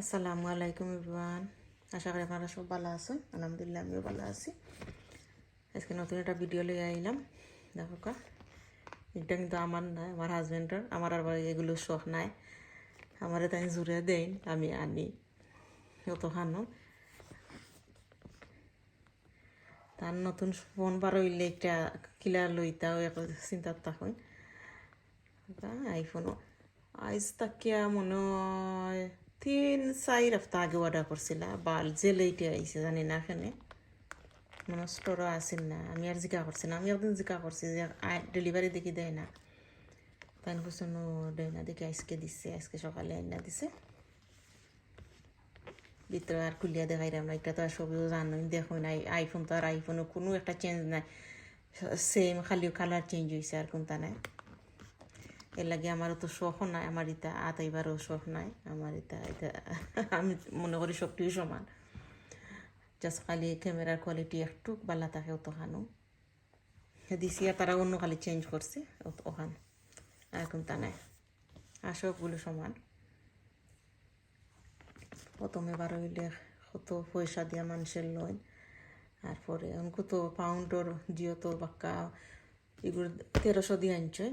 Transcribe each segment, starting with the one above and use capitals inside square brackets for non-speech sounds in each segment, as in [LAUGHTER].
আসসালামু আলাইকুম ইবরান আশা করি আপনারা সব ভালো আছেন। আলহামদুলিল্লাহ, আমিও ভালো আছি। আজকে নতুন একটা ভিডিও লিয়ে আইলাম। দেখো কা, এটা কিন্তু আমার নাই আমার হাজব্যান্ডের আমার আবার এগুলো শখ নাই। আমার তাই জুড়ে দেন আমি আনি। অত খানো তার নতুন ফোন বার হইলে একটা কিলা লইতাও এখন চিন্তার তখন আইফোনও আইজ তাকিয়া মনে হয় তিন চার সপ্তাহ আগে অর্ডার করছিলা বাল যে লেটে আইছে জানি না এখানে মানে স্টোরও আসিল না আমি আর জিকা করছি না আমি একদিন জিকা করছি যে ডেলিভারি দেখি দেয় না তাই কুসুন দেয় না দেখি আজকে দিচ্ছে আজকে সকালে আইনা দিছে ভিতরে আর খুলিয়া দেখাইলাম না এটা তো আর সবই জানোই দেখো না আইফোন তো আর আইফোনে কোনো একটা চেঞ্জ নাই সেম খালি কালার চেঞ্জ হয়েছে আর কোনটা নাই এর লাগে আমারও তো শখ নাই, আমার ইটা আতাইবারও শখ নাই, আমার ইটা এটা [LAUGHS] আমি মনে করি সবটিও সমান। জাস্ট খালি ক্যামেরার কোয়ালিটি একটু বালা থাকে অত খানো দিছি আর তারা অন্য খালি চেঞ্জ করছে, অত ওখান আর তা নাই। আর সবগুলো সমান। প্রথমে বার হইলে কত পয়সা দিয়া মানুষের লয় আর পরে অঙ্কু তো পাউন্ডর জিও তো বাক্কা, এগুলো তেরোশো দিয়ে আনছেন।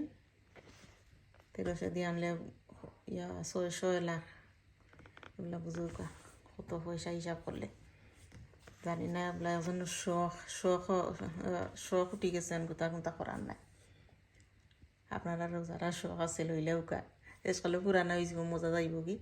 তেরোশো দিয়ে আনলে ইয়া ছয়শো লাখ এগুলো বুঝো কত পয়সা হিসাব করলে জানি না এগুলা এখন শখ শখ শখ উঠি গেছে গোটা গোটা করার নাই আপনারা যারা শখ আছে লইলেও কা এসকালে পুরানা হয়ে যাব মজা যাইব কি